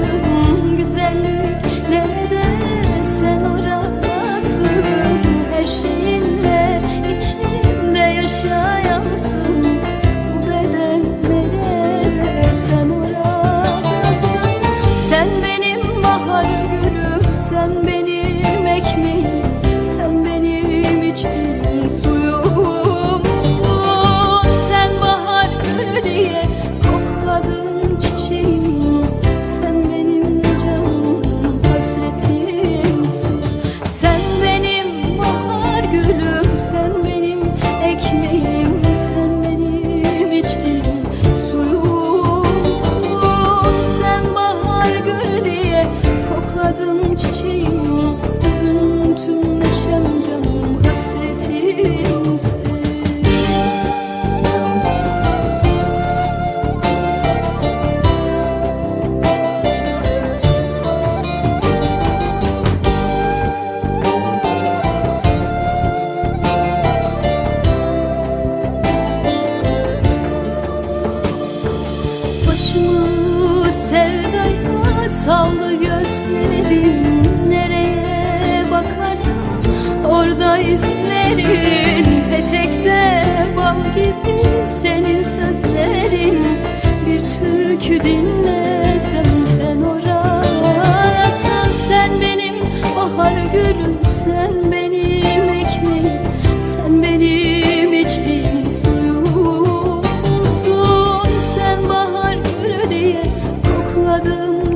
Varsın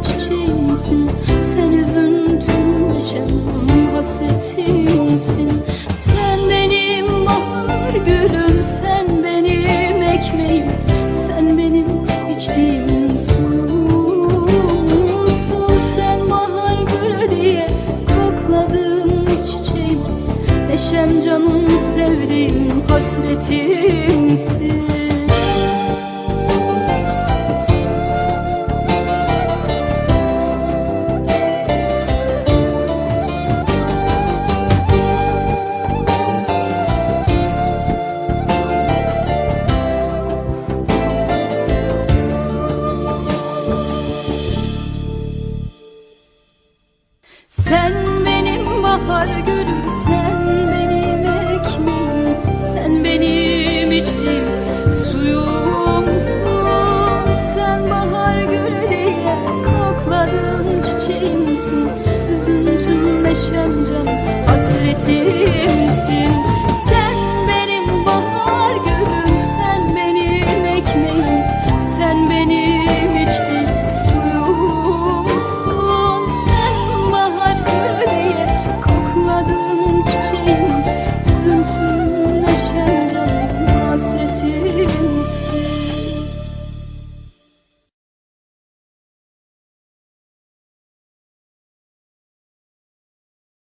çiçeğimsin. Sen üzüntüm neşem hasretimsin Sen benim bahar gülüm Sen benim ekmeğim. Sen benim içtiğim suyumsun. Sen bahar gülü diye kokladığım çiçeğim. Neşem canım sevdiğim hasretimsin işemcem hasretimsin. Sen benim bahar gülüm sen benim ekmeğim. Sen benim içtiğim suyumsun. Sen bahar gülü kokladığım çiçeğim. Üzüntüm